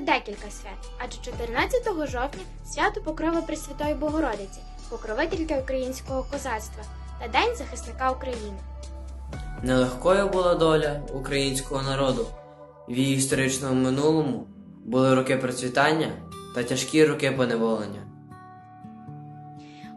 декілька свят, адже 14 жовтня свято Покрова Пресвятої Богородиці, покровительки українського козацтва та День захисника України. Нелегкою була доля українського народу. В її історичному минулому були роки процвітання та тяжкі роки поневолення.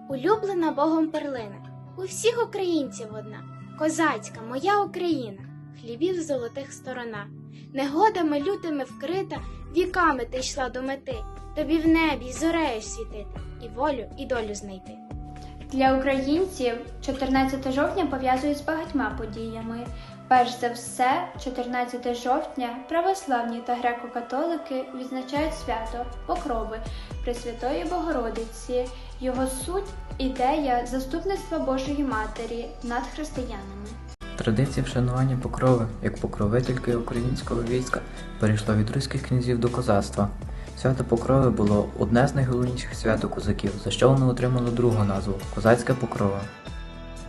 Улюблена Богом перлина, у всіх українців одна, козацька, моя Україна, хлібів золотих сторона. Негодами лютими вкрита, віками ти йшла до мети, тобі в небі зорею світити, і волю, і долю знайти. Для українців 14 жовтня пов'язують з багатьма подіями. Перш за все, 14 жовтня православні та греко-католики відзначають свято Покрови Пресвятої Богородиці. Його суть ідея заступництва Божої Матері над християнами. Традиція вшанування покрови як покровительки українського війська перейшла від руських князів до козацтва. Свято Покрови було одне з найголовніших свят козаків, за що воно отримало другу назву Козацька покрова.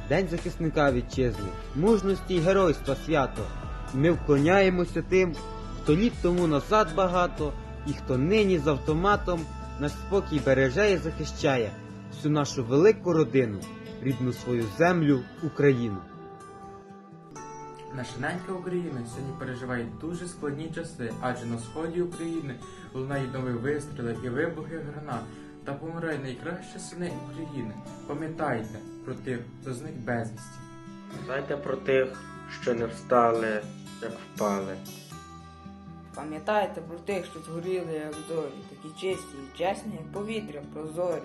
День захисника вітчизни, мужності й геройства свято. Ми вклоняємося тим, хто літ тому назад багато, і хто нині з автоматом наш спокій береже і захищає всю нашу велику родину, рідну свою землю, Україну. Наша ненька Україна сьогодні переживає дуже складні часи, адже на сході України лунають нові вистріли і вибухи гранат та помирають найкращі сини України. Пам'ятайте про тих, хто зник безвісті. Знайте про тих, що не встали, як впали. Пам'ятайте про тих, що згоріли, як зорі, такі чисті і чесні, як повітря прозорі.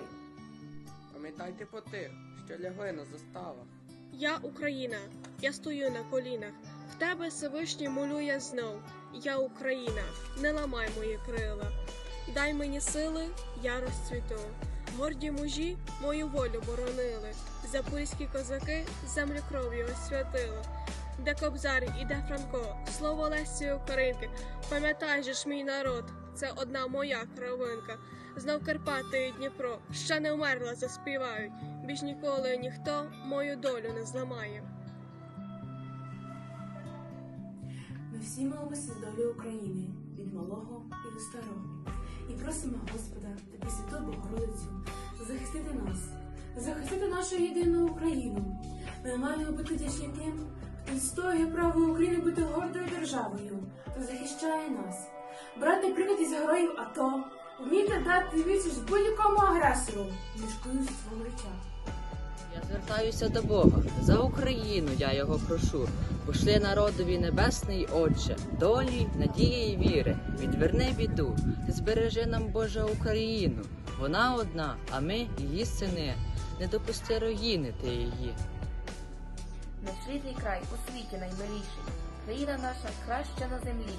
Пам'ятайте про тих, що лягли на заставах. Я Україна, я стою на колінах. В тебе Всевишній молю я знов. Я Україна, не ламай мої крила. Дай мені сили, я розцвіту. Горді мужі мою волю боронили. Запорізькі козаки землю кров'ю освятили. Де Кобзар і де Франко, слово Лесі Українки. Пам'ятай же ж мій народ, це одна моя кровинка. Знов Карпати і Дніпро, ще не вмерла, заспівають. Більш ніколи ніхто мою долю не зламає. Ми всі молимося за долю України від малого і до старого. І просимо Господа та Пресвяту Богородицю захистити нас, захистити нашу єдину Україну. Ми маємо бути вдячні тим, хто відстоює право України бути гордою Брати приклад із героїв АТО, вміти дати відсіч будь-якому агресору, свого життя. Я звертаюся до Бога за Україну, я його прошу. Пошли народові небесний Отче, долі, надії й віри, відверни біду, ти збережи нам Божа Україну. Вона одна, а ми її сини. Не допусти руїнити її. Наш рідний край у світі наймиліший, країна наша краща на землі.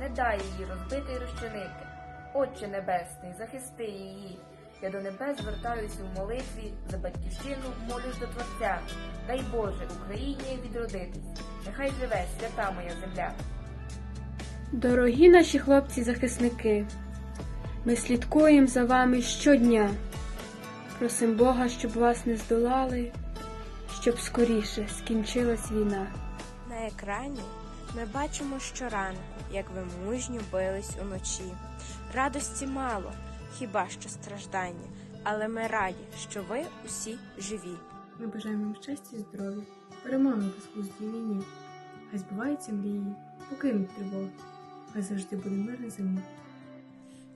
Не дай її розбити й розчинити. Отче Небесний, захисти її. Я до небес звертаюся в молитві за батьківщину, молюсь до Творця. Дай Боже Україні відродитись. Нехай живе свята моя земля. Дорогі наші хлопці-захисники, ми слідкуємо за вами щодня. Просим Бога, щоб вас не здолали, щоб скоріше скінчилась війна. На екрані ми бачимо щоранку, як ви мужньо бились уночі. Радості мало, хіба що страждання, але ми раді, що ви усі живі. Ми бажаємо вам щастя і здоров'я, перемоги у безглуздій війні. Хай збуваються мрії, покинуть тривоги, хай завжди буде мир на землі.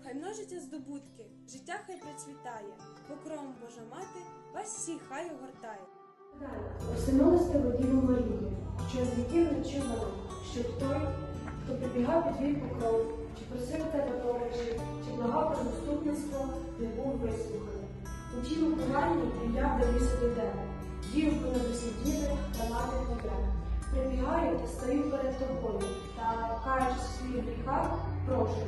Хай множаться здобутки, життя хай процвітає, покровом Божа мати вас всіх хай огортає. Просинулась тебе Діву Марію, що з віків ночі вона, щоб той, хто прибігав під твій покров, чи просив тебе помочі, чи благав про заступництво, не був вислуханий. У тім укриванні я дивлюся до тебе, дівку на досиділи та мати тебе. Прибігаю та стою перед тобою, та кажучи в своїх гріхах, прошу,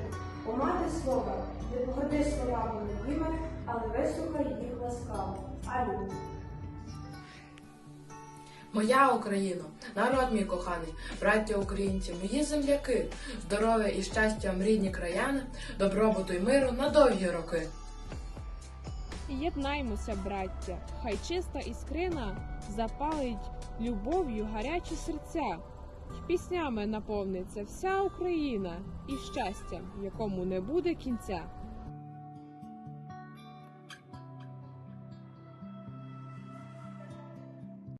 о мати слова, не походи словами моїми, але вислухай їх ласкаво. Алло. Моя Україно, народ мій коханий, браття українці, мої земляки, здоров'я і щастя вам рідні краяни, добробуту й миру на довгі роки. Єднаймося, браття, хай чиста іскрина запалить любов'ю гарячі серця. й піснями наповниться вся Україна і щастям, якому не буде кінця.